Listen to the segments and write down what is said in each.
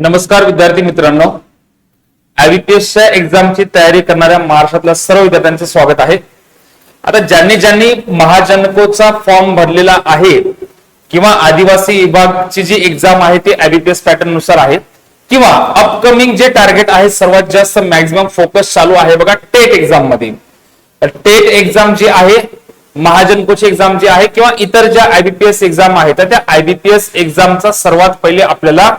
नमस्कार विद्यार्थी मित्रांनो. आयबीपीएसच्या एक्झामची तयारी करणाऱ्या महाराष्ट्रातल्या सर्व विद्यार्थ्यांचे स्वागत आहे. आता ज्यांनी ज्यांनी महाजनकोचा फॉर्म भरलेला आहे किंवा आदिवासी विभागची जी एक्झाम आहे ती आयबीपीएस पॅटर्ननुसार आहे किंवा अपकमिंग जे टार्गेट आहे सर्वात जास्त मॅक्झिमम फोकस चालू आहे बघा टेट एक्झाममध्ये. टेट एक्झाम जी आहे महाजनकोची एक्झाम जी आहे किंवा इतर ज्या आयबीपीएस एक्झाम आहेत त्या आयबीपीएस एक्झामचा सर्वात पहिले आपल्याला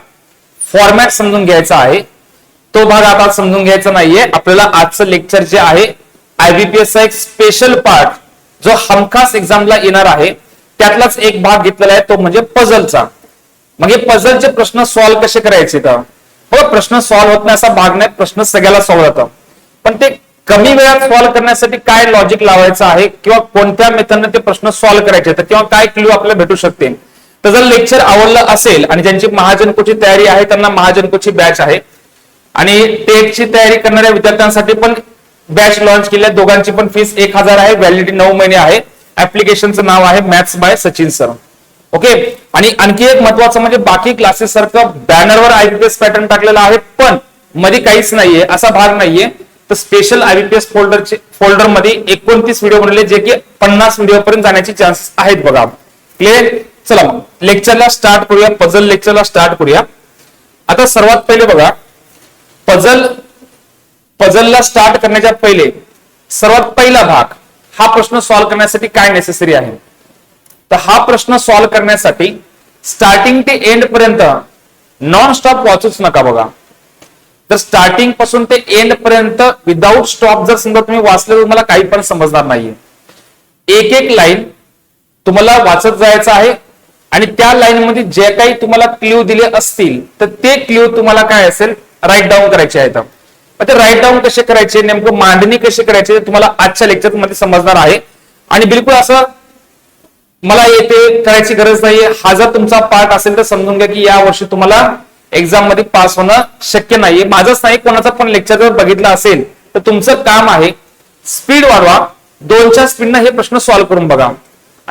फॉर्मॅट समजून घ्यायचा आहे. तो भाग आता समजून घ्यायचा नाहीये. आपल्याला आजचं लेक्चर जे आहे आयबीपीएस चा एक स्पेशल पार्ट जो हमखास एक्झामला येणार आहे त्यातलाच एक भाग घेतलेला आहे तो म्हणजे पझलचा म्हणजे पझलचे प्रश्न सॉल्व्ह कसे करायचे तर? हो प्रश्न सॉल्व्ह होत नाही असा भाग नाही प्रश्न सगळ्याला सॉल्व्ह होतं. पण ते कमी वेळात सॉल्व्ह करण्यासाठी काय लॉजिक लावायचं आहे किंवा कोणत्या मेथडने ते प्रश्न सॉल्व्ह करायचे तर किंवा काय क्ल्यू आपल्याला भेटू शकते तर जर लेक्चर आवडलं असेल आणि ज्यांची महाजनकोची तयारी आहे त्यांना महाजनकोची बॅच आहे. आणि टेटची तयारी करणाऱ्या विद्यार्थ्यांसाठी पण बॅच लॉन्च केली आहे. दोघांची पण फीस एक हजार आहे. व्हॅलिडिटी नऊ महिने आहे. ऍप्लिकेशनचं नाव आहे maths by Sachin sir okay आणि आणखी एक महत्वाचं म्हणजे बाकी क्लासेस सारखं बॅनरवर आयबीपीएस पॅटर्न टाकलेला आहे पण मध्ये काहीच नाहीये असा भाग नाहीये. तर स्पेशल आयबीपीएस फोल्डरचे फोल्डरमध्ये एकोणतीस व्हिडिओ बनवले जे की पन्नास व्हिडिओ पर्यंत जाण्याचे चान्सेस आहेत बघा. क्लिअर चला मग लेक्चरला स्टार्ट करूया पझल लेक्चरला स्टार्ट करूया. आता सर्वात पहिले बघा पझल पझलला स्टार्ट करण्याच्या पहिले सर्वात पहिला भाग हा प्रश्न सॉल्व्ह करण्यासाठी काय नेसेसरी आहे? तर हा प्रश्न सॉल्व्ह करण्यासाठी स्टार्टिंग ते एंड पर्यंत नॉन स्टॉप वाचूच नका बघा. तर स्टार्टिंगपासून ते एंड पर्यंत विदाऊट स्टॉप जर समजा तुम्ही वाचलं तर तुम्हाला काही पण समजणार नाहीये. एक एक लाईन तुम्हाला वाचत जायचं आहे आणि त्या लाईनमध्ये जे काही तुम्हाला क्ल्यू दिले असतील तर ते क्ल्यू तुम्हाला काय असेल राईट डाऊन करायचे आहेत. ते राईट डाऊन कसे करायचे नेमकं मांडणी कशी करायची तुम्हाला आजच्या लेक्चरमध्ये समजणार आहे. आणि बिलकुल असं मला येते करायची गरज नाहीये. हा जर तुमचा पार्ट असेल तर समजून घ्या की या वर्षी तुम्हाला एक्झाममध्ये पास होणं शक्य नाहीये. माझंच नाही कोणाचा पण लेक्चर जर बघितलं असेल तर तुमचं काम आहे स्पीड वाढवा. दोनच्या स्पीडनं हे प्रश्न सॉल्व्ह करून बघा.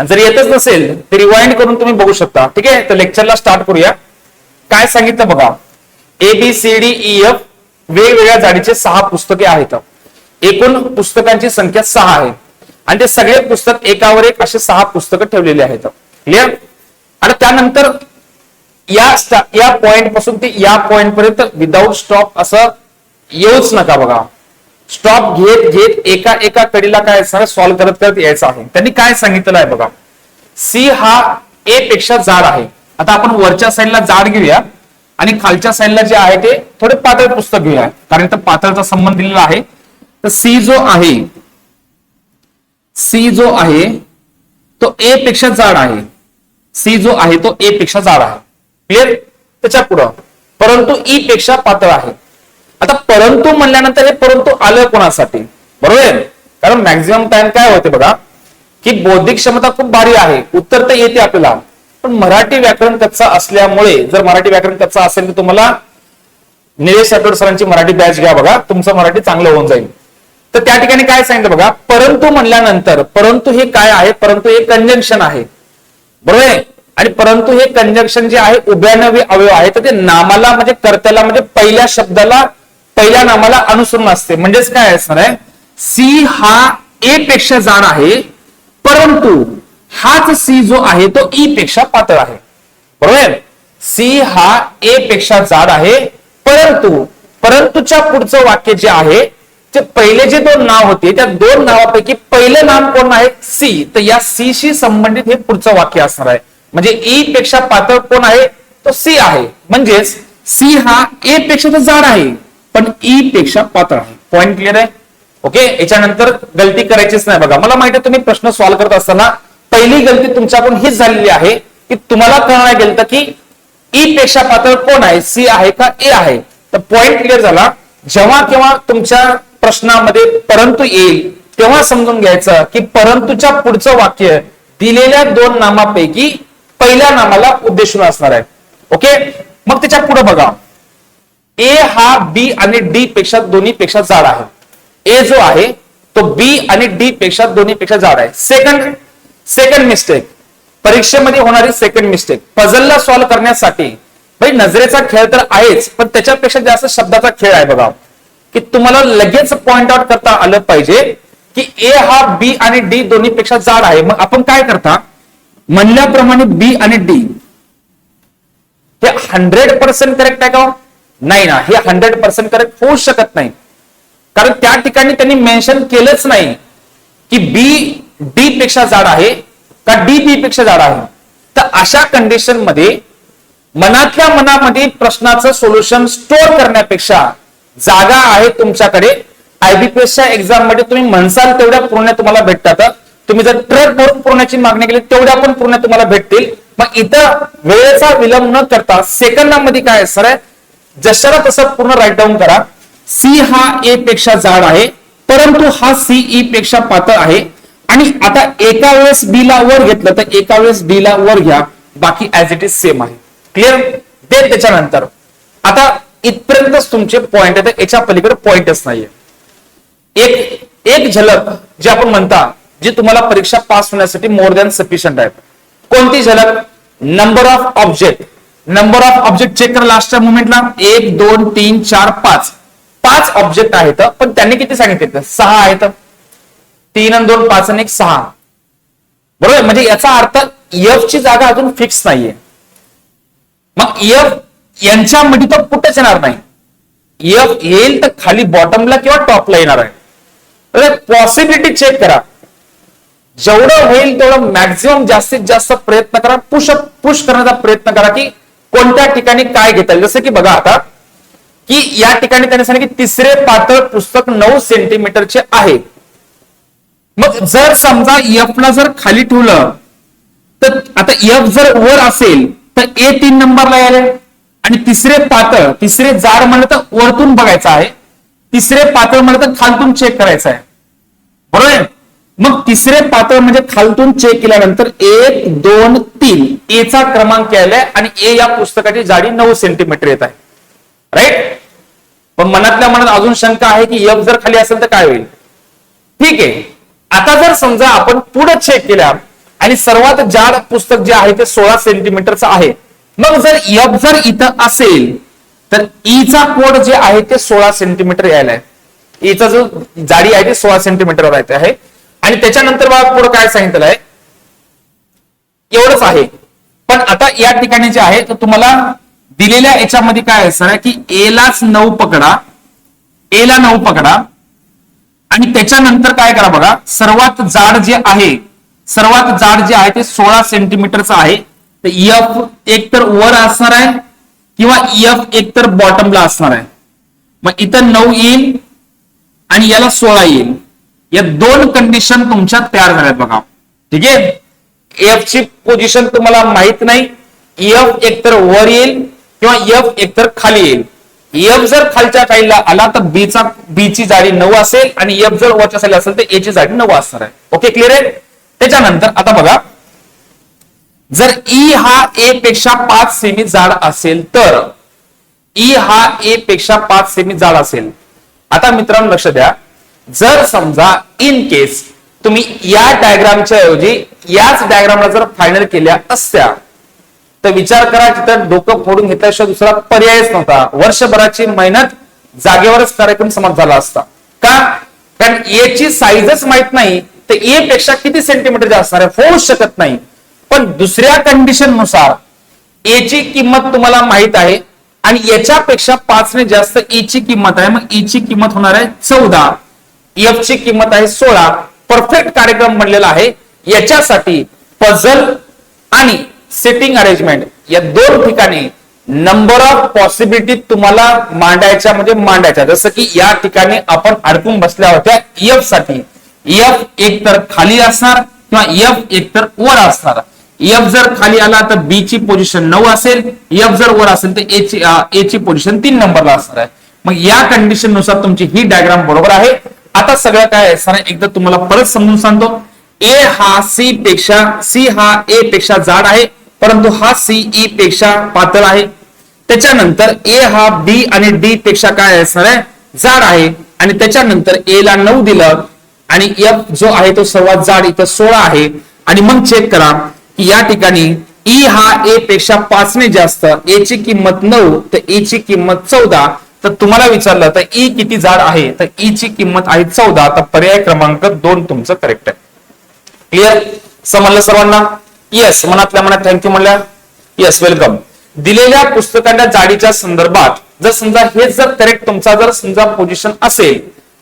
आणि जर येतच नसेल तर रिवाइंड करून तुम्ही बघू शकता. ठीक आहे? तर लेक्चरला स्टार्ट करूया. काय सांगितलं बघा? A B C D E F वेगवेगळ्या जाडीचे सहा पुस्तके आहेत. एकूण पुस्तकांची संख्या सहा आहे. आणि ते सगळे पुस्तक एकावर एक असे सहा पुस्तकं ठेवलेले आहेत. क्लिअर आणि त्यानंतर या या पॉइंटपासून ते या पॉइंट पर्यंत विदाऊट स्टॉप असं येऊच नका बघा. स्टॉप घेत घेत एका एका कडीला काय असणार सॉल्व्ह करत करत यायचं आहे. त्यांनी काय सांगितलेलं आहे बघा. सी हा ए पेक्षा जाड आहे. आता आपण वरच्या साईडला जाड घेऊया आणि खालच्या साईडला जे आहे ते थोडे पातळ पुस्तक घेऊया. कारण इथं पातळचा संबंध दिलेला आहे. तर सी जो आहे सी जो आहे तो ए पेक्षा जाड आहे. सी जो आहे तो ए पेक्षा जाड आहे. क्लिअर त्याच्या पुढं. परंतु ई पेक्षा पातळ आहे. आता परंतु म्हणल्यानंतर हे परंतु आलं कोणासाठी? बरोबर आहे? कारण मॅक्झिमम टाइम काय होते बघा? की बौद्धिक क्षमता खूप भारी आहे. उत्तर तर येते आपल्याला. पण मराठी व्याकरण कच्चा असल्यामुळे जर मराठी व्याकरण कच्चा असेल तर तुम्हाला निलेश राठोड सरांची मराठी बॅच घ्या बघा. तुमचं मराठी चांगलं होऊन जाईल. तर त्या ठिकाणी काय सांगितलं बघा? परंतु म्हणल्यानंतर परंतु हे काय आहे? परंतु हे कंजंक्शन आहे. बरोबर आहे? आणि परंतु हे कंजंक्शन जे आहे उभ्यानवी अवयव आहे तर ते नामाला म्हणजे कर्त्याला म्हणजे पहिल्या शब्दाला पहिल्या नामाला अनुसरून असते. म्हणजेच काय असणार आहे? सी हा ए पेक्षा जाड आहे परंतु हाच सी जो आहे तो ई पेक्षा पातळ आहे. बरोबर? सी हा ए पेक्षा जाड आहे परंतु परंतुच्या पुढचं वाक्य जे आहे ते पहिले जे दोन नाव होते त्या दोन नावापैकी पहिलं नाम कोण आहे? सी तर या सी शी संबंधित हे पुढचं वाक्य असणार आहे. म्हणजे ई पेक्षा पातळ कोण आहे? तो सी आहे. म्हणजेच सी हा ए पेक्षा तर जाड आहे. पण ई पेक्षा पातळ आहे पॉइंट क्लिअर आहे? ओके याच्यानंतर गलती करायचीच नाही बघा. मला माहिती तुम्ही प्रश्न सॉल्व्ह करत असताना पहिली गलती तुमच्याकडून हीच झालेली आहे की तुम्हाला कळणार गेलं की ई पेक्षा पातळ कोण आहे? सी आहे का ए आहे? तर पॉइंट क्लिअर झाला. जेव्हा केव्हा तुमच्या प्रश्नामध्ये परंतु येईल तेव्हा समजून घ्यायचं की परंतुच्या पुढचं वाक्य दिलेल्या दोन नामापैकी पहिल्या नामाला उद्देशून असणार आहे. ओके मग त्याच्या पुढे बघा. ए हा बी आणि डी पेक्षा दोन्ही पेक्षा जाड आहे. ए जो आहे तो बी आणि डी पेक्षा दोन्ही पेक्षा जाड आहे. सेकंड सेकंड मिस्टेक परीक्षेमध्ये होणारी सेकंड मिस्टेक पझलला सॉल्व्ह करण्यासाठी भाई नजरेचा खेळ तर आहेच पण त्याच्यापेक्षा जास्त शब्दाचा खेळ आहे बघा. की तुम्हाला लगेच पॉइंट आउट करता आलं पाहिजे की ए हा बी आणि डी दोन्ही पेक्षा जाड आहे. मग आपण काय करता? म्हणल्याप्रमाणे बी आणि डी हे हंड्रेड पर्सेंट करेक्ट आहे का हो? नाही ना हे हंड्रेड पर्सेंट करेक्ट होऊ शकत नाही. कारण त्या ठिकाणी त्यांनी मेन्शन केलंच नाही की बी डी पेक्षा जाड आहे का डी बी पेक्षा जाड आहे. तर अशा कंडिशनमध्ये मनातल्या मनामध्ये प्रश्नाचं सोल्युशन स्टोअर करण्यापेक्षा जागा आहे तुमच्याकडे. आयबीपीएसच्या एक्झाममध्ये तुम्ही म्हणसाल तेवढ्या पूर्ण तुम्हाला भेटतात. तुम्ही जर ट्रक भरून पुरण्याची मागणी केली तेवढ्या पण पूर्ण तुम्हाला भेटतील. मग इथं वेळेचा विलंब न करता सेकंदामध्ये काय सर जशाला तसं पूर्ण राईट डाऊन करा. सी हा ए पेक्षा जाड आहे परंतु हा सीई e पेक्षा पातळ आहे. आणि आता एका वेळेस बी ला वर घेतलं तर एका वेळेस बी ला वर घ्या. बाकी ऍज इट इज सेम आहे. क्लिअर दे त्याच्यानंतर. आता इथपर्यंतच तुमचे पॉइंट आहेत याच्या पलीकडे पॉइंटच नाहीये. एक एक झलक जे आपण म्हणता जी तुम्हाला परीक्षा पास होण्यासाठी मोर दॅन सफिशियंट आहे. कोणती झलक? Number of object number of object check करा लास्टच्या मुमेंटला एक दोन तीन चार पाच. पाच ऑब्जेक्ट आहेत पण त्यांनी किती सांगितले सहा आहेत. तीन आणि दोन पाच आणि एक सहा. बरोबर? म्हणजे याचा अर्थ एफ ची जागा अजून फिक्स नाहीये. मग एफ यांच्यामध्ये तर कुठेच येणार नाही. एफ येईल तर खाली बॉटमला किंवा टॉपला येणार आहे. पॉसिबिलिटी चेक करा. जेवढं होईल तेवढं मॅक्झिमम जास्तीत जास्त प्रयत्न करा. पुश पुश करण्याचा प्रयत्न करा की कोणत्या ठिकाणी काय घेता येईल जसं की बघा आता की या ठिकाणी त्यांनी सांगितलं की तिसरे पातळ पुस्तक नऊ सेंटीमीटरचे आहे. मग जर समजा एफला जर खाली ठेवलं तर आता एफ जर वर असेल तर ए तीन नंबरला यायला आणि तिसरे पातळ तिसरे जाड म्हणलं तर वरतून बघायचं आहे. तिसरे पातळ म्हणलं तर खालतून चेक करायचं आहे. बरोबर आहे? मग तिसरे पातळ म्हणजे खालतून चेक केल्यानंतर एक दोन तीन. एचा क्रमांक यायलाय आणि ए या पुस्तकाची जाडी नऊ सेंटीमीटर येत आहे. राईट पण मनातल्या मनात अजून शंका आहे की एफ जर खाली असेल तर काय होईल? ठीक आहे. आता जर समजा आपण पुढे चेक केल्या आणि सर्वात जाड पुस्तक जे आहे ते सोळा सेंटीमीटरचं आहे. मग जर एफ जर इथं असेल तर e ईचा कोड जे आहे ते सोळा सेंटीमीटर यायला आहे ईचा जो जाडी आहे ती सोळा सेंटीमीटर आहे. आणि त्याच्यानंतर बघा पुढे काय सांगितलं आहे. एवढंच आहे. पण आता या ठिकाणी जे आहे तर तुम्हाला दिलेल्या याच्यामध्ये काय असणार की एलाच नऊ पकडा. एला नऊ पकडा. आणि त्याच्यानंतर काय करा बघा सर्वात जाड जे आहे सर्वात जाड जे आहे ते सोळा सेंटीमीटरचं आहे. तर एफ एक तर वर असणार आहे किंवा एफ एक तर बॉटमला असणार आहे. मग इथं नऊ येईल आणि याला सोळा येईल. या दोन कंडिशन तुमच्या तयार झाल्यात बघा. ठीक आहे? एफ ची पोझिशन तुम्हाला माहीत नाही. एफ एकतर वर येईल किंवा एफ एकतर खाली येईल. एफ जर खालच्या साईडला आला तर बीचा बी ची जाडी नऊ असेल आणि एफ जर वरच्या साईडला असेल तर ए ची जाडी नऊ असणार आहे. ओके क्लिअर आहे? त्याच्यानंतर आता बघा. जर ई हा ए पेक्षा पाच सेमी जाड असेल तर ई हा ए पेक्षा पाच सेमी जाड असेल. आता मित्रांनो लक्ष द्या. जर समजा इन केस तुम्ही या डायग्रामच्या ऐवजी याच डायग्रामला जर फायनल केल्या असत्या तर विचार करा तिथं डोकं फोडून घेतल्याशिवाय दुसरा पर्यायच नव्हता. वर्षभराची मेहनत जागेवरच कार्यक्रम समाप्त झाला असता. का? कारण ए ची साईजच माहीत नाही तर ए पेक्षा किती सेंटीमीटर जास्त असणार आहे? होऊ शकत नाही. पण दुसऱ्या कंडिशननुसार ए ची किंमत तुम्हाला माहीत आहे आणि याच्यापेक्षा पाचने जास्त ए ची किंमत आहे मग ए ची किंमत होणार आहे चौदा. एफ ची किंमत आहे सोळा. परफेक्ट कार्यक्रम बनलेला आहे. याच्यासाठी पझल आणि सेटिंग अरेंजमेंट या दोन ठिकाणी नंबर ऑफ पॉसिबिलिटी तुम्हाला मांडायच्या म्हणजे मांडायच्या. जसं की या ठिकाणी आपण अडकून बसल्या होत्या. एफसाठी. एफ एक तर खाली असणार किंवा एफ एक तर वर असणार. एफ जर खाली आला तर बी ची पोझिशन नऊ असेल. एफ जर वर असेल तर ए ची ए ची पोझिशन तीन नंबरला असणार आहे. मग या कंडिशननुसार तुमची ही डायग्राम बरोबर आहे. आता सगळं काय असणार एकदा तुम्हाला परत समजून सांगतो. ए हा सी पेक्षा सी हा ए पेक्षा जाड आहे परंतु हा सी ई पेक्षा पातळ आहे. त्याच्यानंतर ए हा बी आणि डी पेक्षा काय असणार आहे जाड आहे. आणि त्याच्यानंतर ए ला नऊ दिलं आणि एफ जो आहे तो सर्वात जाड इथं सोळा आहे. आणि मग चेक करा की या ठिकाणी ई हा ए पेक्षा पाचने जास्त ए ची किंमत नऊ तर ए ची किंमत चौदा तर तुम्हाला विचारलं तर ई किती जाड आहे? तर ई ची किंमत आहे चौदा. तर पर्याय क्रमांक दोन तुमचं करेक्ट आहे. क्लिअर समजलं सर्वांना? येस मनातल्या मनात थँक्यू म्हणल्या. येस वेलकम दिलेल्या पुस्तकांच्या जाडीच्या संदर्भात जर समजा हेच जर करेक्ट तुमचा जर समजा पोझिशन असेल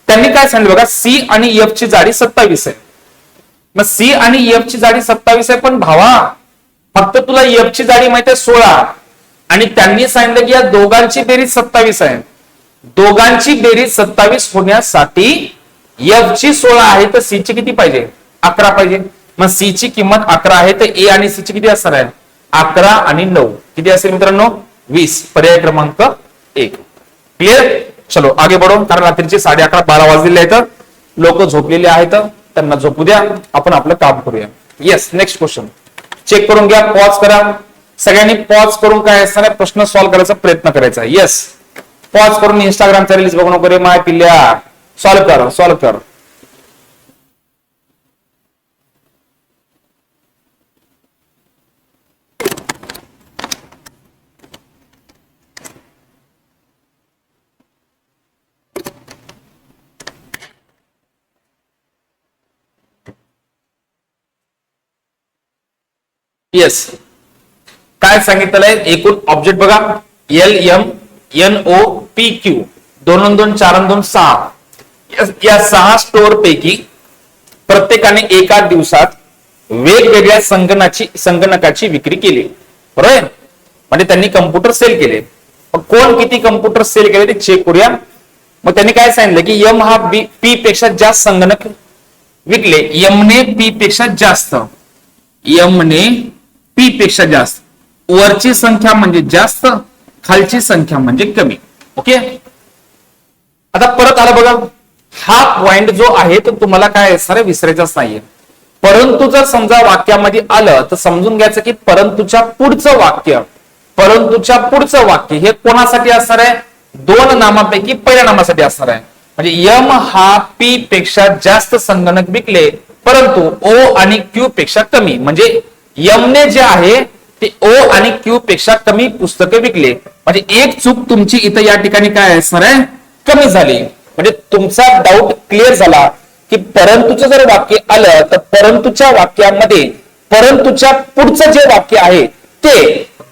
त्यांनी काय सांगितलं बघा सी आणि एफ ची जाडी सत्तावीस आहे. मग सी आणि एफ ची जाडी सत्तावीस आहे पण भावा फक्त तुला एफ ची जाडी माहिती आहे सोळा. आणि त्यांनी सांगितलं की या दोघांची बेरीज सत्तावीस आहे. दोघांची बेरीज सत्तावीस होण्यासाठी एफ ची सोळा आहे तर सी ची किती पाहिजे? अकरा पाहिजे. मग सी ची किंमत अकरा आहे तर ए आणि सी ची किती असणार आहे? अकरा आणि नऊ. किती असेल मित्रांनो? वीस. पर्याय क्रमांक एक. क्लिअर चलो आगे बढो. कारण रात्रीचे साडे अकरा बारा वाजलेले आहेत. लोक झोपलेले आहेत. त्यांना झोपू द्या. आपण आपलं काम करूया. येस नेक्स्ट क्वेश्चन चेक करून घ्या. पॉज करा. सगळ्यांनी पॉज करून काय असताना प्रश्न सॉल्व्ह करायचा प्रयत्न करायचा. येस पॉज करून इंस्टाग्रामचा रिलीज बघू नको रे माय पिल्ल्या. सॉल्व्ह कर सॉल्व्ह कर. येस काय सांगितलेलं आहे? एकूण ऑब्जेक्ट बघा. L M N O P Q दोन दोन चार दोन सहा. या- सहा स्टोअर पैकी प्रत्येकाने एका दिवसात वेगवेगळ्या संगणकाची संगणकाची विक्री केली. बरोबर? म्हणजे त्यांनी कम्प्युटर सेल केले. मग कोण किती कम्प्युटर सेल केले ते चेक करूया. मग त्यांनी काय सांगितलं की यम हा बी पी पेक्षा जास्त संगणक विकले. यमने पी पेक्षा जास्त. यमने पी पेक्षा जास्त. वरची संख्या म्हणजे जास्त खालची संख्या म्हणजे कमी. ओके? आता परत आला बघा. हा पॉइंट जो आहे तो तुम्हाला काय असणार आहे विसरायचाच नाहीये. परंतु जर समजा वाक्यामध्ये आलं तर समजून घ्यायचं की परंतुच्या पुढचं वाक्य परंतुच्या पुढचं वाक्य हे कोणासाठी असणार आहे? दोन नामापैकी पहिल्या नामासाठी असणार आहे. म्हणजे यम हा पी पेक्षा जास्त संगणक विकले परंतु ओ आणि क्यू पेक्षा कमी. म्हणजे यमने जे आहे ते ओ आणि क्यू पेक्षा कमी पुस्तके विकले. म्हणजे एक चूक तुमची इथं या ठिकाणी काय असणार आहे? कमी झाली. म्हणजे तुमचा डाऊट क्लिअर झाला की परंतुचं जर वाक्य आलं तर परंतुच्या वाक्यामध्ये परंतुच्या पुढचं जे वाक्य आहे ते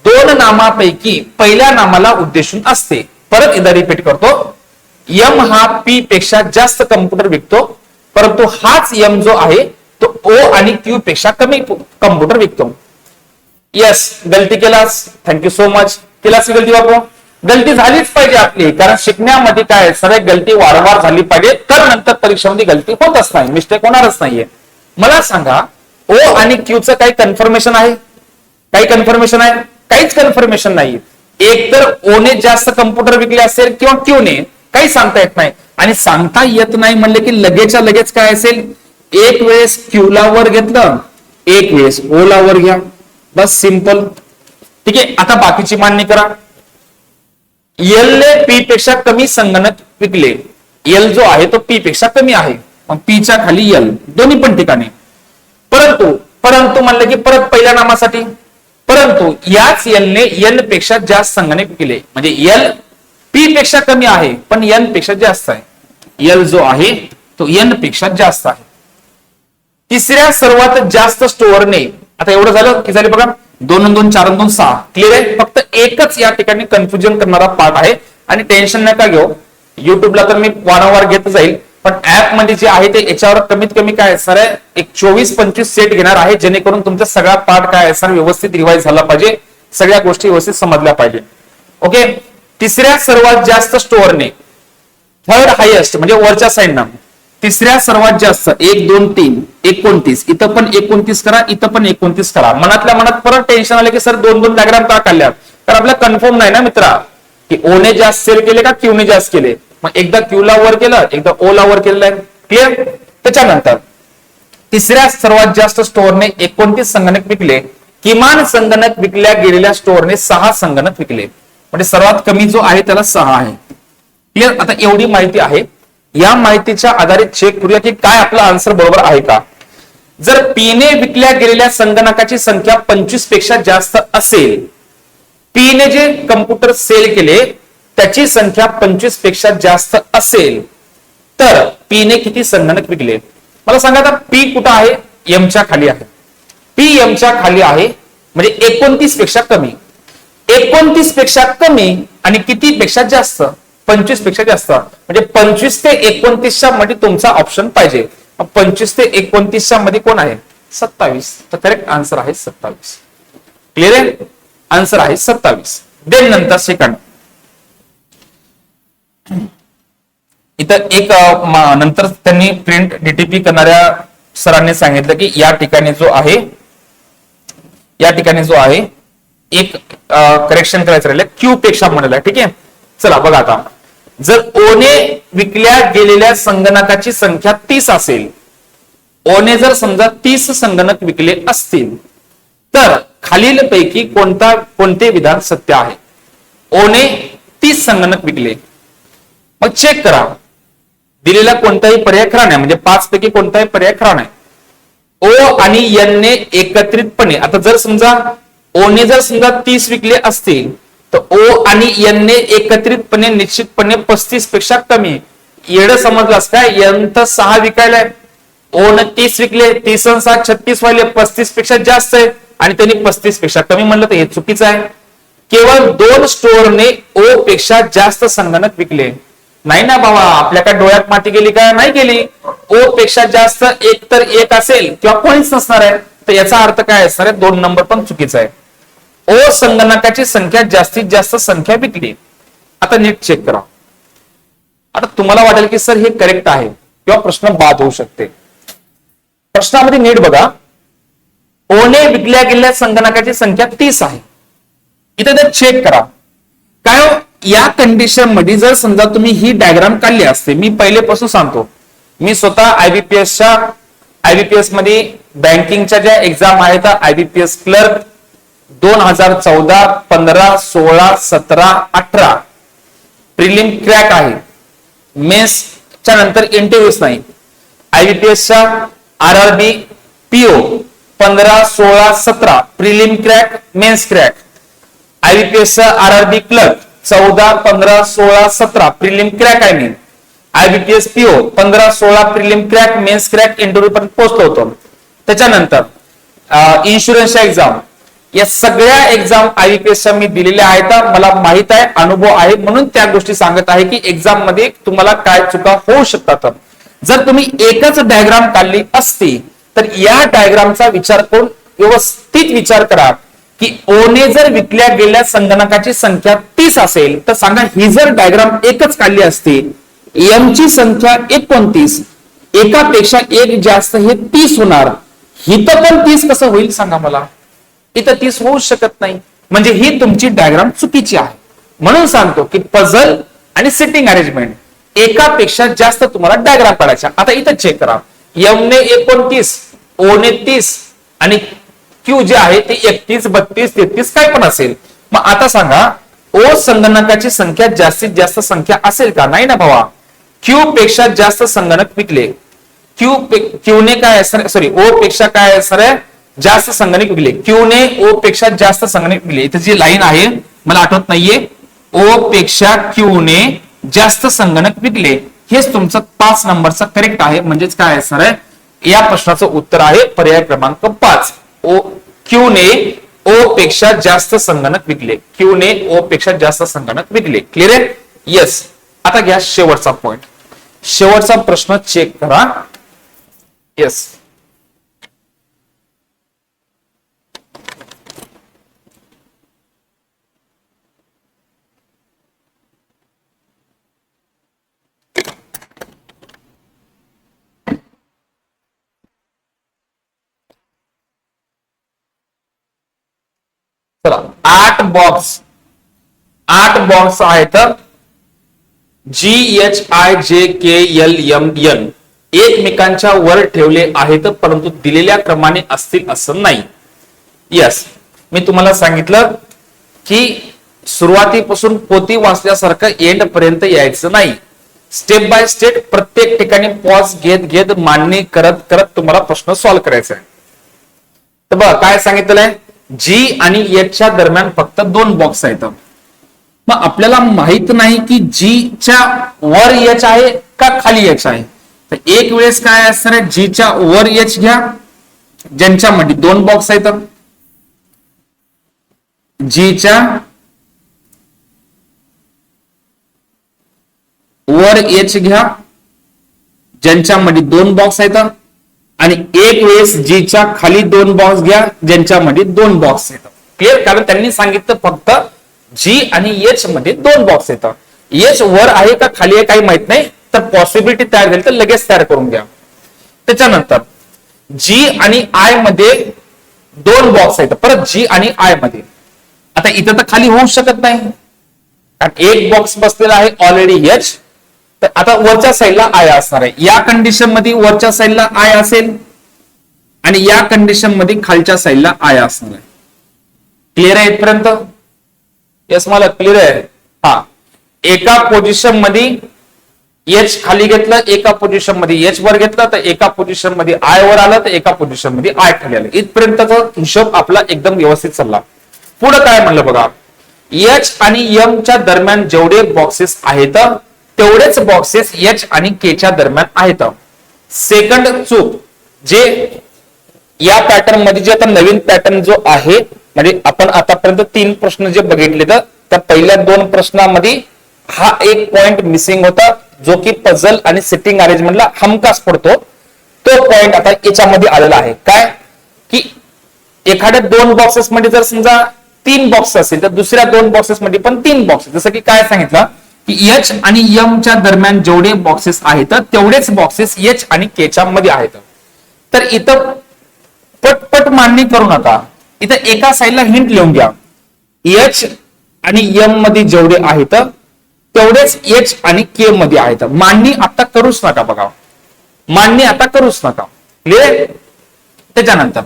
दोन नामापैकी पहिल्या नामाला उद्देशून असते. परत एकदा रिपीट करतो. यम हा पी पेक्षा जास्त कम्प्युटर विकतो परंतु हाच यम जो आहे तो ओ आणि क्यू पेक्षा कमी कम्प्युटर विकतो. यस गलती केलास. थँक्यू सो मच केलास गलती बापू? गलती झालीच पाहिजे आपली. कारण शिकण्यामध्ये काय सगळ्या गलती वारंवार झाली पाहिजे. तर नंतर परीक्षेमध्ये गलती होतच नाही. मिस्टेक होणारच नाहीये. मला सांगा ओ आणि क्यूचं काही कन्फर्मेशन आहे? काही कन्फर्मेशन आहे? काहीच कन्फर्मेशन नाही एक तर ओने जास्त कम्प्युटर विकले असेल किंवा क्यूने काही सांगता येत नाही. आणि सांगता येत नाही म्हणले की लगेचच्या लगेच काय असेल? एक वेळेस क्यूला वर घेतलं. एक वेळेस ओला वर घ्या. बस सिंपल ठीक आहे आता बाकीची मान्य करा. एल ने पी पेक्षा कमी संगणक विकले. एल जो आहे तो पी पेक्षा कमी आहे. मग पीच्या खाली एल दोन्ही पण ठिकाणी. परंतु परंतु म्हणलं की परत पहिल्या नामासाठी. परंतु याच एल ने एनपेक्षा जास्त संगणक विकले. म्हणजे एल पी पेक्षा कमी आहे पण एनपेक्षा जास्त आहे. एल जो आहे तो एनपेक्षा जास्त आहे. तिसऱ्या सर्वात जास्त स्टोअरने आता एवढं झालं की झाले बघा दोन दोन चार दोन सहा. क्लिअर आहे? फक्त एकच या ठिकाणी कन्फ्युजन करणारा पार्ट आहे. आणि टेन्शन नका घेऊ. युट्यूबला तर मी वारंवार घेत जाईल. पण ऍपमध्ये जे आहे ते याच्यावर कमीत कमी काय सर एक चोवीस पंचवीस सेट घेणार आहे. जेणेकरून तुमचा सगळा पार्ट काय सर व्यवस्थित रिवाइज झाला पाहिजे. सगळ्या गोष्टी व्यवस्थित समजल्या पाहिजे. ओके तिसऱ्या सर्वात जास्त स्टोअरने थर्ड हायेस्ट म्हणजे वरच्या साईडनं तिसऱ्या सर्वात जास्त एक दोन तीन एकोणतीस. इथं पण एकोणतीस करा इथं पण एकोणतीस करा. मनातल्या मनात परत टेन्शन आलं की सर दोन दोन डायग्राम का काढल्या तर आपल्याला कन्फर्म नाही ना मित्रा? की ओने जास्त सेल केले का क्यूने जास्त केले? मग एकदा क्यूला वर केलं एकदा ओला वर केलेलं आहे. क्लिअर त्याच्यानंतर तिसऱ्या सर्वात जास्त स्टोअरने एकोणतीस संगणक विकले. किमान संगणक विकल्या गेलेल्या स्टोअरने सहा संगणक विकले. म्हणजे सर्वात कमी जो आहे त्याला सहा आहे. क्लिअर आता एवढी माहिती आहे. या माहितीच्या आधारे चेक करूया की काय आपला आन्सर बरोबर आहे का? जर पीने विकल्या गेलेल्या संगणकाची संख्या पंचवीसपेक्षा जास्त असेल पीने जे कम्प्युटर सेल केले त्याची संख्या पंचवीसपेक्षा जास्त असेल तर पीने किती संगणक विकले? मला सांगा आता पी कुठं आहे? एमच्या खाली आहे. पी एमच्या खाली आहे म्हणजे एकोणतीसपेक्षा कमी. एकोणतीसपेक्षा कमी आणि किती पेक्षा जास्त? पंचवीसपेक्षा जास्त. म्हणजे पंचवीस ते एकोणतीसच्या मध्ये तुमचा ऑप्शन पाहिजे. पंचवीस ते एकोणतीसच्या मध्ये कोण आहे? सत्तावीस. तर करेक्ट आन्सर आहे सत्तावीस. क्लिअर आहे? आन्सर आहे सत्तावीस. देन नंतर सेकंड इथं एक नंतर त्यांनी प्रिंट डीटीपी करणाऱ्या सरांनी सांगितलं की या ठिकाणी जो आहे या ठिकाणी जो आहे एक करेक्शन करायचं राहिलं क्यू पेक्षा म्हणलं ठीक आहे? चला बघा आता. जर ओने विकल्या गेलेल्या संगणकाची संख्या तीस असेल ओने जर समजा तीस संगणक विकले असतील तर खालीलपैकी कोणता कोणते विधान सत्य आहे? ओने तीस संगणक विकले. मग चेक करा. दिलेला कोणताही पर्याय खरा नाही म्हणजे पाच पैकी कोणताही पर्याय खरा नाही. ओ आणि एन ने एकत्रितपणे आता जर समजा ओने जर समजा तीस विकले असतील तर ओ आणि एन ने एकत्रितपणे निश्चितपणे पस्तीसपेक्षा कमी. येड समजलास काय एन तर सहा विकायला ओ न तीस विकले तीस अन सहा छत्तीस वाले पस्तीसपेक्षा जास्त आहे. आणि त्यांनी पस्तीसपेक्षा कमी म्हणलं तर हे चुकीचं आहे. केवळ दोन स्टोअरने ओ पेक्षा जास्त संगणक विकले. नाही ना बाबा आपल्या काय डोळ्यात माती गेली का? नाही गेली. ओ पेक्षा जास्त एक तर एक असेल किंवा कोणीच नसणार आहे. तर याचा अर्थ काय? असणार आहे दोन नंबर पण चुकीचा आहे. ओ संगणकाची संख्या जास्तीत जास्त संख्या विकली. आता नीट चेक करा. आता तुम्हाला वाटेल की सर हे करेक्ट आहे. किंवा प्रश्न बाद होऊ शकते. प्रश्नामध्ये नीट बघा. ओने विकल्या गेलेल्या संगणकाची संख्या तीस आहे. इथे ते चेक करा. काय हो? या कंडिशनमध्ये जर समजा तुम्ही ही डायग्राम काढली असते मी पहिलेपासून सांगतो. मी स्वतः आयबीपीएसच्या आयबीपीएसमध्ये बँकिंगच्या ज्या एक्झाम आहेत आयबीपीएस क्लर्क दोन हजार चौदा पंधरा सोळा सतरा अठरा. प्रिलिम क्रॅक आहे. मेन्सच्या नंतर इंटरव्ह्यूज नाही. आयबीपीएसच्या आर आर बी पीओ पंधरा सोळा सतरा. Prelim crack mains crack. आयबीपीएसचा R R B clerk चौदा पंधरा सोळा सतरा. प्रिलिम क्रॅक आहे मी आयबीपीएस पीओ पंधरा सोळा prelim crack mains crack interview पर्यंत पोहोचलो होतो. त्याच्यानंतर इन्शुरन्सच्या एक्झाम या सगळ्या एक्झाम आयबीपीएसच्या मी दिलेल्या आहेत. मला माहीत आहे अनुभव आहे म्हणून त्या गोष्टी सांगत आहे की एक्झाममध्ये तुम्हाला काय चुका होऊ शकतात. जर तुम्ही एकच डायग्राम काढली असती तर या डायग्रामचा विचार करून व्यवस्थित विचार करा की ओने जर विकल्या गेल्या संगणकाची संख्या तीस असेल तर सांगा ही जर डायग्राम एकच काढली असती एम ची संख्या एकोणतीस एकापेक्षा एक जास्त हे तीस होणार. हिथं पण तीस कसं होईल सांगा मला? इथं तीस होऊ शकत नाही. म्हणजे ही तुमची डायग्राम चुकीची आहे. म्हणून सांगतो की पझल आणि सिटिंग अरेंजमेंट एकापेक्षा जास्त तुम्हाला डायग्राम काढायच्या. आता इथं चेक करा. एम ने एकोणतीस ओ ने तीस आणि क्यू जे आहे ते एकतीस बत्तीस तेहतीस काय पण असेल. मग आता सांगा ओ संगणकाची संख्या जास्तीत जास्त संख्या असेल का? नाही ना भावा. क्यू पेक्षा जास्त संगणक विकले क्यू क्यू ने काय असणार? सॉरी ओ पेक्षा काय असणार? आहे जास्त संगणक विकले. क्यू ने ओ पेक्षा जास्त संगणक विकले. इथे जी लाईन आहे मला आठवत नाहीये. ओ पेक्षा क्यू ने जास्त संगणक विकले. हेच तुमचं पाच नंबरचं करेक्ट आहे. म्हणजेच काय असणार आहे? या प्रश्नाचं उत्तर आहे पर्याय क्रमांक पाच. ओ क्यू ने ओ पेक्षा जास्त संगणक विकले. क्यू ने ओ पेक्षा जास्त संगणक विकले. क्लिअर आहे? येस आता घ्या शेवटचा पॉइंट शेवटचा प्रश्न चेक करा. येस चला आठ बॉक्स आठ बॉक्स आहेत. जी एच आय जे के एल एम एन एकमेकांच्या वर ठेवले आहेत परंतु दिलेल्या क्रमाने असतील असं नाही. यस मी तुम्हाला सांगितलं की सुरुवातीपासून पोती वाचल्यासारखं एंड पर्यंत यायचं नाही. स्टेप बाय स्टेप प्रत्येक ठिकाणी पॉज घेत घेत मांडणी करत करत तुम्हाला प्रश्न सॉल्व्ह करायचा आहे तर बघा काय सांगितलंय? जी आणि एचच्या दरम्यान फक्त दोन बॉक्स आहेत. मग आपल्याला माहीत नाही की जी च्या वर एच आहे का खाली एच आहे? तर एक वेळेस काय असणार आहे? जीच्या वर एच घ्या. ज्यांच्यामध्ये दोन बॉक्स आहेत. जीच्या वर एच घ्या. ज्यांच्यामध्ये दोन बॉक्स आहेत. आणि एक वेळेस जीच्या खाली दोन बॉक्स घ्या ज्यांच्यामध्ये दोन बॉक्स येतात. क्लिअर कारण त्यांनी सांगितलं फक्त जी आणि एच मध्ये दोन बॉक्स येतात. एच वर आहे का खाली आहे काही माहीत नाही तर पॉसिबिलिटी तयार झाली तर लगेच तयार करून घ्या. त्याच्यानंतर जी आणि आयमध्ये दोन बॉक्स आहेत परत जी आणि आयमध्ये. आता इथं तर खाली होऊ शकत नाही. कारण एक बॉक्स बसलेला आहे ऑलरेडी एच तर आता वरच्या साईडला आय असणार आहे. या कंडिशनमध्ये वरच्या साईडला आय असेल आणि या कंडिशनमध्ये खालच्या साईडला आय असणार आहे. क्लिअर आहे इथपर्यंत? येस मला क्लिअर आहे. हा. एका पोझिशनमध्ये एच खाली घेतलं एका पोझिशनमध्ये एच वर घेतलं तर एका पोझिशनमध्ये आय वर आलं तर एका पोझिशनमध्ये आय खाली आलं. इथपर्यंतचा हिशोब आपला एकदम व्यवस्थित चालला. पुढे काय म्हणलं बघा? एच आणि एम च्या दरम्यान जेवढे बॉक्सेस आहेत तेवढेच बॉक्सेस एच आणि के च्या दरम्यान आहेत. सेकंड चूक जे या पॅटर्नमध्ये जे आता नवीन पॅटर्न जो आहे म्हणजे आपण आतापर्यंत तीन प्रश्न जे बघितले तर त्या पहिल्या दोन प्रश्नामध्ये हा एक पॉइंट मिसिंग होता जो की पझल आणि सिटिंग अरेंजमेंटला हमखास पडतो. तो पॉइंट आता याच्यामध्ये आलेला आहे. काय? की एखाद्या दोन बॉक्सेस मध्ये जर समजा तीन बॉक्स असेल तर दुसऱ्या दोन बॉक्सेस मध्ये पण तीन बॉक्स जसं की काय सांगितलं? एच आणि यम च्या दरम्यान जेवढे बॉक्सेस आहेत तेवढेच बॉक्सेस एच आणि के च्या मध्ये आहेत. तर इथं पटपट मांडणी करू नका. इथं एका साईडला हिंट लिहून घ्या. एच आणि यममध्ये जेवढे आहेत तेवढेच एच आणि के मध्ये आहेत. मांडणी आता करूच नका बघा. मांडणी आता करूच नका. क्लिअर त्याच्यानंतर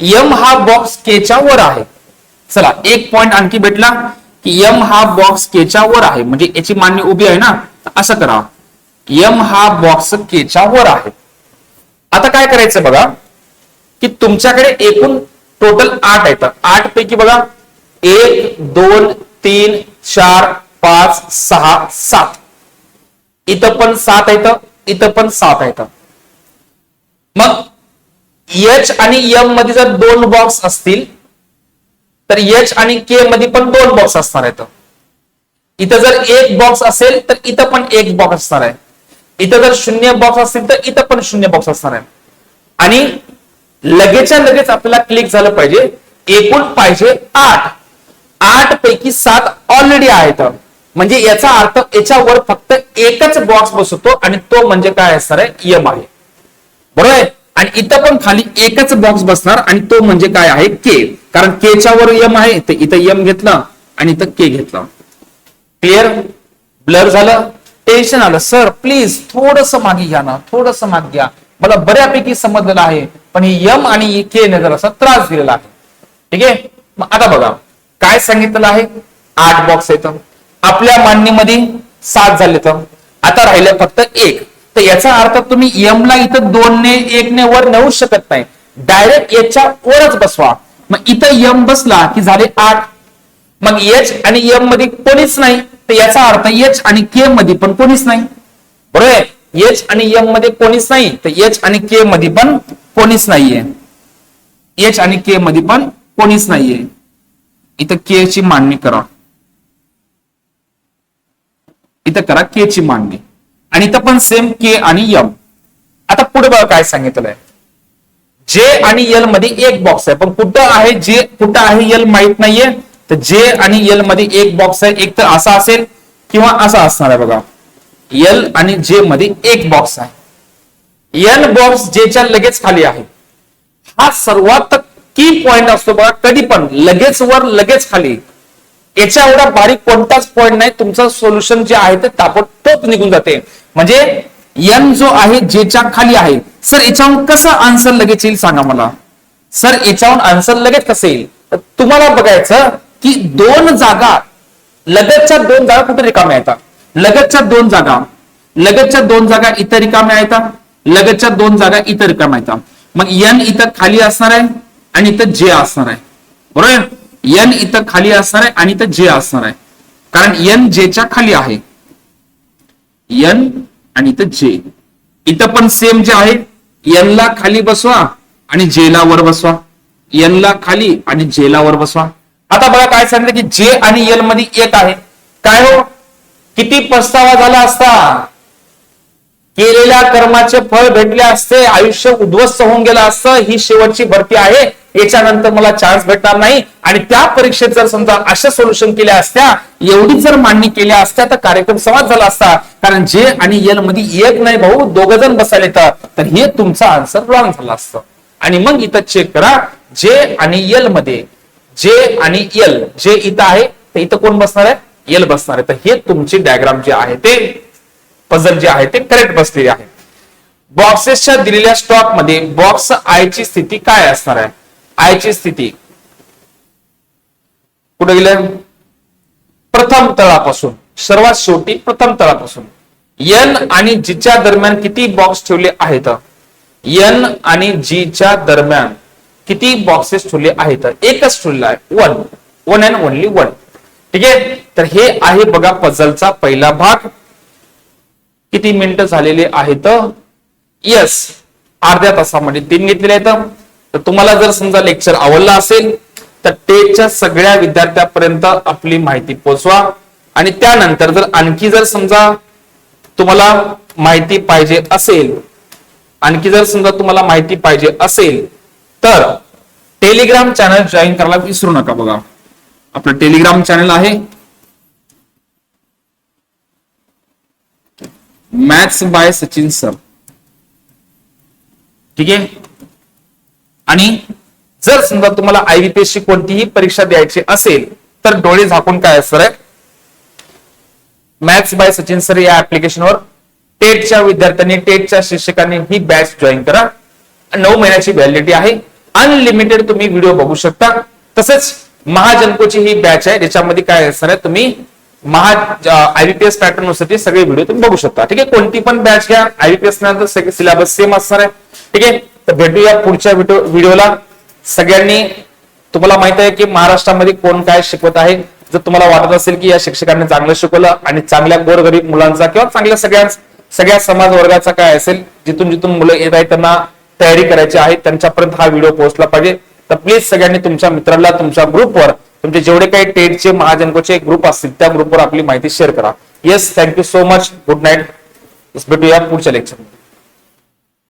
यम हा बॉक्स केच्या वर आहे. चला एक पॉइंट आणखी भेटला. की एम हा बॉक्स केच्या वर आहे. म्हणजे याची मांडणी उभी आहे ना? असं करा. एम हा बॉक्स केच्या वर आहे. आता काय करायचं बघा? की तुमच्याकडे एकूण टोटल आठ आहेत. आठ पैकी बघा एक दोन तीन चार पाच सहा सात. इथं पण सात आहेत इथं पण सात आहेत. मग एच आणि एममध्ये जर दोन बॉक्स असतील तर एच आणि के मध्ये पण दोन बॉक्स असणार आहेत. इथं जर एक बॉक्स असेल तर इथं पण एक बॉक्स असणार आहे. इथं जर शून्य बॉक्स असतील तर इथं पण शून्य बॉक्स असणार आहे. आणि लगेचच्या लगेच आपल्याला क्लिक झालं पाहिजे. एकूण पाहिजे आठ. आठ पैकी सात ऑलरेडी आहेत. म्हणजे याचा अर्थ याच्यावर फक्त एकच बॉक्स बसवतो आणि तो म्हणजे काय असणार आहे? यम आहे बरोबर आहे? आणि इथं पण खाली एकच बॉक्स बसणार आणि तो म्हणजे काय आहे? के कारण केच्या वर एम आहे तर इथं एम घेतला आणि इथं के घेतला. क्लिअर ब्लर झालं? टेन्शन आलं. सर प्लीज थोडस मागे घ्या ना. थोडस मागे घ्या. मला बऱ्यापैकी समजलेलं आहे पण ही यम आणि के ने जरासा त्रास दिलेला आहे. ठीक आहे? मग आता बघा. काय सांगितलेलं आहे? आठ बॉक्स येत आपल्या मान्यमध्ये सात झाले तर आता राहिलं फक्त एक. तर याचा अर्थ तुम्ही यम ला इथं दोन ने एक ने वर नेऊ शकत नाही. डायरेक्ट याच्या वरच बसवा. मग इथं यम बसला की झाले आठ. मग एच आणि एममध्ये कोणीच नाही. तर याचा अर्थ एच आणि के मध्ये पण कोणीच नाही. बरोबर आहे? एच आणि एममध्ये कोणीच नाही. तर एच आणि के मध्ये पण कोणीच नाहीये. एच आणि के मध्ये पण कोणीच नाहीये. इथं के ची मांडणी करा. इथं करा के ची मांडणी. आणि इथं पण सेम के आणि यम आता पुढे बघा काय सांगितलंय. जे आणि एलमध्ये एक बॉक्स आहे. पण कुठं आहे जे कुठं आहे एल माहीत नाहीये. तर जे आणि एलमध्ये एक बॉक्स आहे. एक तर असा असेल किंवा असा असणार आहे बघा. एल आणि जे मध्ये एक बॉक्स आहे. एल बॉक्स जेच्या लगेच खाली आहे. हा सर्वात की पॉइंट असतो बघा. कधी पण लगेच वर लगेच खाली. याच्या एवढा बारीक कोणताच पॉईंट नाही. तुमचं सोल्युशन जे आहे ते ताबडतोब निघून जाते. म्हणजे एन जो आहे जेच्या खाली आहे. सर याच्याहून कसं आन्सर लगेच येईल सांगा मला? सर याच्याहून आन्सर लगेच कसं येईल? तर तुम्हाला बघायचं की दोन जागा लगतच्या दोन जागा कुठे रिकाम्या येतात लगतच्या दोन जागा. लगतच्या दोन जागा इतर रिकाम्या येतात लगतच्या दोन जागा इतर रिकाम्या येतात मग एन इथं खाली असणार आहे आणि इथं जे असणार आहे. बरोबर? एन इथं खाली असणार आहे आणि इथं जे असणार आहे. कारण एन जेच्या खाली आहे. एन आणि इथं जे इथं पण सेम जे आहे. एन ला खाली बसवा आणि जे ला वर बसवा. एन ला खाली आणि जे ला वर बसवा. आता बघा काय सांगितलं की जे आणि एलमध्ये एक आहे. काय हो? किती पस्तावा झाला असता? केलेल्या कर्माचे फळ भेटले असते आयुष्य उद्ध्वस्त होऊन गेलं असतं ही शेवटची भरती आहे. याच्यानंतर मला चान्स भेटणार नाही. आणि त्या परीक्षेत जर समजा अशा सोल्युशन केल्या असत्या एवढी जर मांडणी केल्या असत्या तर कार्यक्रम समाज झाला असता. कारण जे आणि एलमध्ये एक नाही भाऊ दोघ जण बसायला येतात. तर हे तुमचा आन्सर रॉंग झाला असतं. आणि मग इथं चेक करा जे आणि एलमध्ये जे आणि एल जे इथं आहे तर इथं कोण बसणार आहे? एल बसणार आहे. तर हे तुमची डायग्राम जे आहे ते पझल जे आहे ते करेक्ट बसलेले आहे. बॉक्सेसच्या दिलेल्या स्टॉकमध्ये बॉक्स आय ची स्थिती काय असणार आहे? आय ची स्थिती. कुठे गेलं? प्रथम तळापासून. सर्वात शेवटी प्रथम तळापासून. एन आणि जीच्या दरम्यान किती बॉक्स ठेवले आहेत? एन आणि जीच्या दरम्यान किती बॉक्सेस ठेवले आहेत? एकच ठेवलेला आहे. One one and only one ठीक आहे? तर हे आहे बघा पझलचा पहिला भाग. किती मिनिटं झालेले आहेत? यस अर्ध्या तासामध्ये. तीन घेतलेले आहेत. तर तुम्हाला जर समजा लेक्चर आवडला असेल तर टेटच्या सगळ्या विद्यार्थ्यापर्यंत आपली माहिती पोहोचवा आणि त्यानंतर जर आणखी जर समजा तुम्हाला माहिती पाहिजे असेल आणखी जर समजा तुम्हाला माहिती पाहिजे असेल तर टेलिग्राम चॅनल जॉईन करायला विसरू नका बघा. आपलं टेलिग्राम चॅनल आहे. मॅथ्स बाय सचिन सर ठीक आहे? आणि जर समजा तुम्हाला आयबीपीएस ची कोणतीही परीक्षा द्यायची असेल तर डोळे झाकून काय सर आहे मॅथ्स बाय सचिन सर या ऍप्लिकेशनवर टेटच्या विद्यार्थ्यांनी टेटच्या शिक्षकांनी ही बॅच जॉईन करा. नऊ महिन्याची व्हॅलिडिटी आहे. अनलिमिटेड तुम्ही व्हिडिओ बघू शकता. तसेच महाजनकोची ही बॅच आहे ज्याच्यामध्ये काय असणार आहे तुम्ही महा आयबीपीएस पॅटर्ननुसार सगळे व्हिडिओ तुम्ही बघू शकता. ठीक आहे? कोणती पण बॅच घ्या. आयबीपीएस नंतर सिलेबस सेम असणार आहे. ठीक आहे? तर भेटूया पुढच्या व्हिडिओला सगळ्यांनी तुम्हाला माहीत आहे की महाराष्ट्रामध्ये कोण काय शिकवत आहे. जर तुम्हाला वाटत असेल की या शिक्षकांनी चांगलं शिकवलं आणि चांगल्या गोरगरीब मुलांचा किंवा चांगल्या सगळ्या सगळ्या समाज वर्गाचा काय असेल जिथून जिथून मुलं येत आहेत त्यांना तयारी करायची आहे त्यांच्यापर्यंत हा व्हिडिओ पोहोचला पाहिजे. तर प्लीज सगळ्यांनी तुमच्या मित्राला तुमच्या ग्रुपवर तुमचे जेवढे काही टेटचे महाजनकोचे ग्रुप असतील त्या ग्रुपवर आपली माहिती शेअर करा. Yes thank you so much good night भेटूया पुढच्या लेक्चर